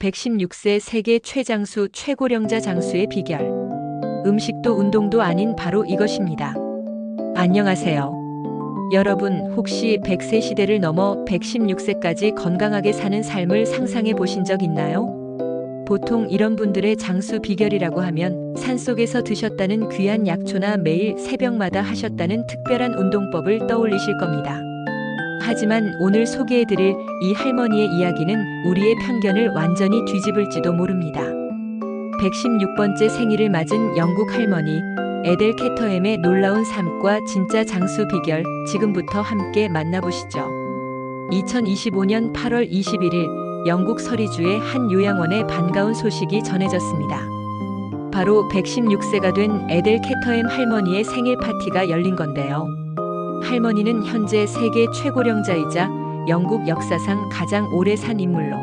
116세 세계 최장수 최고령자 장수의 비결. 음식도 운동도 아닌 바로 이것입니다. 안녕하세요. 여러분, 혹시 100세 시대를 넘어 116세까지 건강하게 사는 삶을 상상해 보신 적 있나요? 보통 이런 분들의 장수 비결이라고 하면 산속에서 드셨다는 귀한 약초나 매일 새벽마다 하셨다는 특별한 운동법을 떠올리실 겁니다. 하지만 오늘 소개해드릴 이 할머니의 이야기는 우리의 편견을 완전히 뒤집을지도 모릅니다. 116번째 생일을 맞은 영국 할머니 에델 캐터햄의 놀라운 삶과 진짜 장수 비결 지금부터 함께 만나보시죠. 2025년 8월 21일 영국 서리주의 한 요양원에 반가운 소식이 전해졌습니다. 바로 116세가 된 에델 캐터햄 할머니의 생일 파티가 열린 건데요. 할머니는 현재 세계 최고령자이자 영국 역사상 가장 오래 산 인물로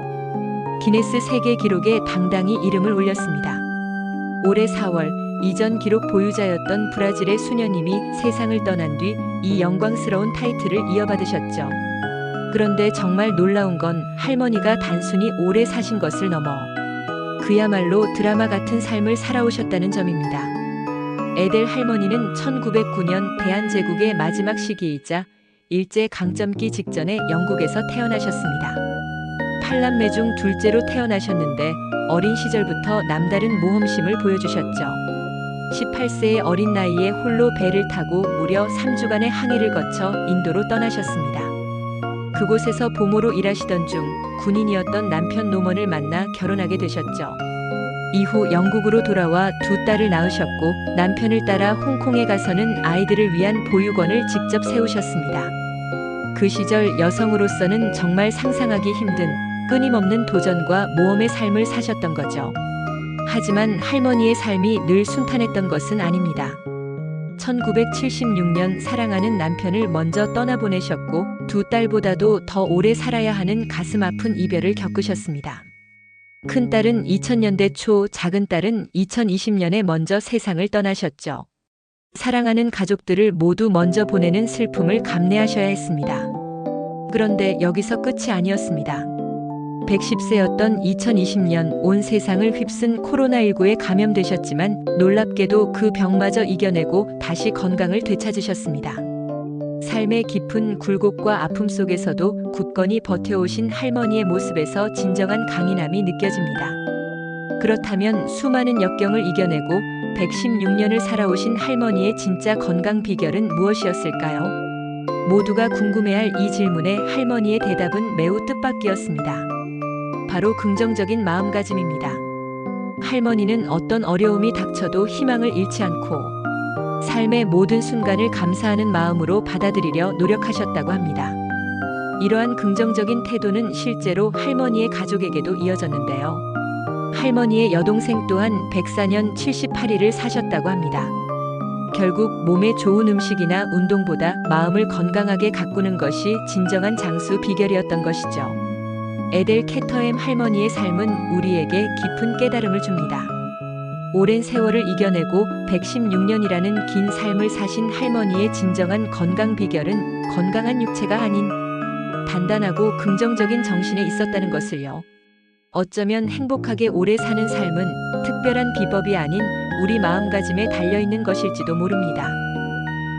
기네스 세계 기록에 당당히 이름을 올렸습니다. 올해 4월 이전 기록 보유자였던 브라질의 수녀님이 세상을 떠난 뒤 이 영광스러운 타이틀을 이어받으셨죠. 그런데 정말 놀라운 건 할머니가 단순히 오래 사신 것을 넘어 그야말로 드라마 같은 삶을 살아오셨다는 점입니다. 에델 할머니는 1909년 대한제국의 마지막 시기이자 일제 강점기 직전에 영국에서 태어나셨습니다. 팔남매 중 둘째로 태어나셨는데 어린 시절부터 남다른 모험심을 보여주셨죠. 18세의 어린 나이에 홀로 배를 타고 무려 3주간의 항해를 거쳐 인도로 떠나셨습니다. 그곳에서 보모로 일하시던 중 군인이었던 남편 노먼을 만나 결혼하게 되셨죠. 이후 영국으로 돌아와 두 딸을 낳으셨고 남편을 따라 홍콩에 가서는 아이들을 위한 보육원을 직접 세우셨습니다. 그 시절 여성으로서는 정말 상상하기 힘든 끊임없는 도전과 모험의 삶을 사셨던 거죠. 하지만 할머니의 삶이 늘 순탄했던 것은 아닙니다. 1976년 사랑하는 남편을 먼저 떠나보내셨고 두 딸보다도 더 오래 살아야 하는 가슴 아픈 이별을 겪으셨습니다. 큰 딸은 2000년대 초, 작은 딸은 2020년에 먼저 세상을 떠나셨죠. 사랑하는 가족들을 모두 먼저 보내는 슬픔을 감내하셔야 했습니다. 그런데 여기서 끝이 아니었습니다. 110세였던 2020년 온 세상을 휩쓴 코로나19에 감염되셨지만 놀랍게도 그 병마저 이겨내고 다시 건강을 되찾으셨습니다. 삶의 깊은 굴곡과 아픔 속에서도 굳건히 버텨오신 할머니의 모습에서 진정한 강인함이 느껴집니다. 그렇다면 수많은 역경을 이겨내고 116년을 살아오신 할머니의 진짜 건강 비결은 무엇이었을까요? 모두가 궁금해할 이 질문에 할머니의 대답은 매우 뜻밖이었습니다. 바로 긍정적인 마음가짐입니다. 할머니는 어떤 어려움이 닥쳐도 희망을 잃지 않고 삶의 모든 순간을 감사하는 마음으로 받아들이려 노력하셨다고 합니다. 이러한 긍정적인 태도는 실제로 할머니의 가족에게도 이어졌는데요. 할머니의 여동생 또한 104년 78일을 사셨다고 합니다. 결국 몸에 좋은 음식이나 운동보다 마음을 건강하게 가꾸는 것이 진정한 장수 비결이었던 것이죠. 에델 캐터햄 할머니의 삶은 우리에게 깊은 깨달음을 줍니다. 오랜 세월을 이겨내고 116년이라는 긴 삶을 사신 할머니의 진정한 건강 비결은 건강한 육체가 아닌 단단하고 긍정적인 정신에 있었다는 것을요. 어쩌면 행복하게 오래 사는 삶은 특별한 비법이 아닌 우리 마음가짐에 달려있는 것일지도 모릅니다.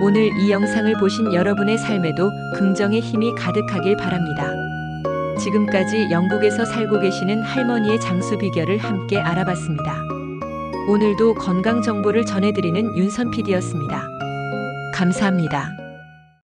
오늘 이 영상을 보신 여러분의 삶에도 긍정의 힘이 가득하길 바랍니다. 지금까지 영국에서 살고 계시는 할머니의 장수 비결을 함께 알아봤습니다. 오늘도 건강 정보를 전해드리는 윤선 PD였습니다. 감사합니다.